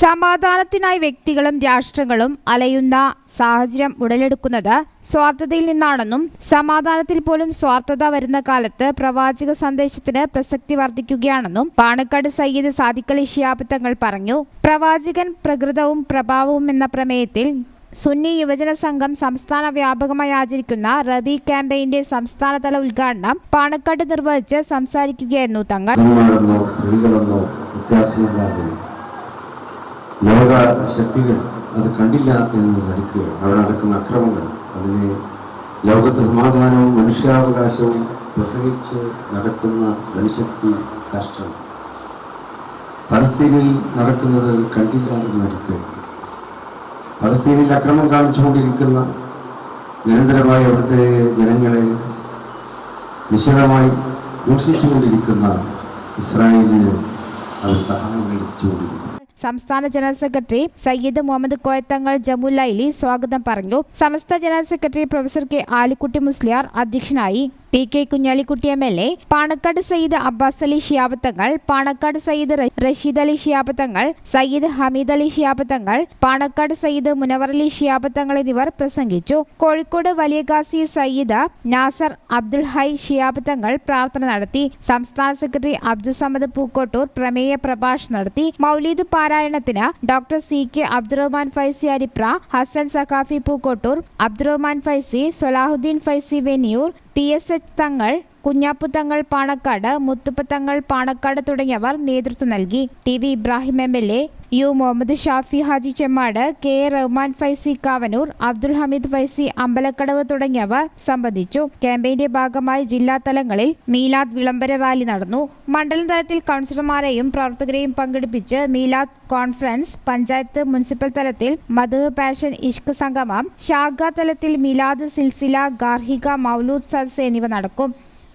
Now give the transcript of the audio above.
സമാധാനത്തിനായി വ്യക്തികളും രാഷ്ട്രങ്ങളും അലയുന്ന സാഹചര്യം ഉടലെടുക്കുന്നത് സ്വാർത്ഥതയിൽ നിന്നാണെന്നും സമാധാനത്തിൽ പോലും സ്വാർത്ഥത വരുന്ന കാലത്ത് പ്രവാചക സന്ദേശത്തിന് പ്രസക്തി വർദ്ധിക്കുകയാണെന്നും പാണക്കാട് സയ്യിദ് സാദിഖലി ശിഹാബ് തങ്ങൾ പറഞ്ഞു. പ്രവാചകൻ പ്രകൃതവും പ്രഭാവവും എന്ന പ്രമേയത്തിൽ സുന്നി യുവജന സംഘം സംസ്ഥാന വ്യാപകമായി ആചരിക്കുന്ന റബി ക്യാമ്പയിന്റെ സംസ്ഥാനതല ഉദ്ഘാടനം പാണക്കാട് നിർവഹിച്ച് സംസാരിക്കുകയായിരുന്നു തങ്ങൾ. ലോക ശക്തികൾ അത് കണ്ടില്ല എന്ന് നടിക്കുക. അവിടെ നടക്കുന്ന അക്രമങ്ങൾ അതിനെ ലോകത്ത് സമാധാനവും മനുഷ്യാവകാശവും പ്രസംഗിച്ച് നടക്കുന്ന ധനശക്തി രാഷ്ട്രം പലസ്തീനിൽ നടക്കുന്നത് കണ്ടില്ല എന്ന് നടിക്കുക. പലസ്തീനിൽ അക്രമം കാണിച്ചുകൊണ്ടിരിക്കുന്ന നിരന്തരമായി അവിടുത്തെ ജനങ്ങളെ നിശിതമായി ഘോഷിച്ചുകൊണ്ടിരിക്കുന്ന ഇസ്രായേലിന് അവർ സഹായം എത്തിച്ചുകൊണ്ടിരിക്കുന്നു സംസ്ഥാന ജനറൽ സെക്രട്ടറി സയ്യിദ് മുഹമ്മദ് കോയത്തങ്ങൾ ജമുലൈലി സ്വാഗതം പറഞ്ഞു. Samastha general secretary professor K Alikutty Musliyar അധ്യക്ഷനായി. P K Kunhalikutty M L A Panakkad Sayyid Abbas Ali Shihabthangal Panakkad Sayyid Rasheed Ali Shihabthangal Sayyid Hameed Ali Shihabthangal Panakkad Sayyid Munavvar Ali Shihabthangal എന്നിവർ പ്രസംഗിച്ചു. കോഴിക്കോട് വലിയ ഗാസി സയ്യിദ് നാസർ അബ്ദുൾ ഹൈ ഷിയാബത്തങ്ങൾ പ്രാർത്ഥന നടത്തി. സംസ്ഥാന secretary Abdul Samad Pookkottur പ്രമേയ പ്രഭാഷണം നടത്തി. മൗലീദ് പാരായണത്തിന് doctor C K Abdurahman Faizy Aripra Hasan Saqafi Pookkottur Abdurahman Faizy Salahuddin Faizy Venniyur P S H Thangal Kunhappu Thangal Panakkad Muthuppathangal Panakkad തുടങ്ങിയവർ നേതൃത്വം നൽകി. T V Ibrahim M L A U Muhammad Shafi Haji Chemmad K A Rahman Faizy Kavanoor Abdul Hameed Faizy Ambalakkadavu തുടങ്ങിയവർ സംബന്ധിച്ചു. ക്യാമ്പയിന്റെ ഭാഗമായി ജില്ലാ തലങ്ങളിൽ മീലാദ് വിളംബര റാലി നടന്നു. മണ്ഡലം തലത്തിൽ കൗൺസിലർമാരെയും പ്രവർത്തകരെയും പങ്കെടുപ്പിച്ച് മീലാദ് കോൺഫറൻസ് പഞ്ചായത്ത് മുനിസിപ്പൽ തലത്തിൽ മധു പാഷൻ ഇഷ്ക് സംഗമം ശാഖാ തലത്തിൽ മീലാദ് സിൽസില ഗാർഹിക മൗലൂദ് സദസ് എന്നിവ നടക്കും.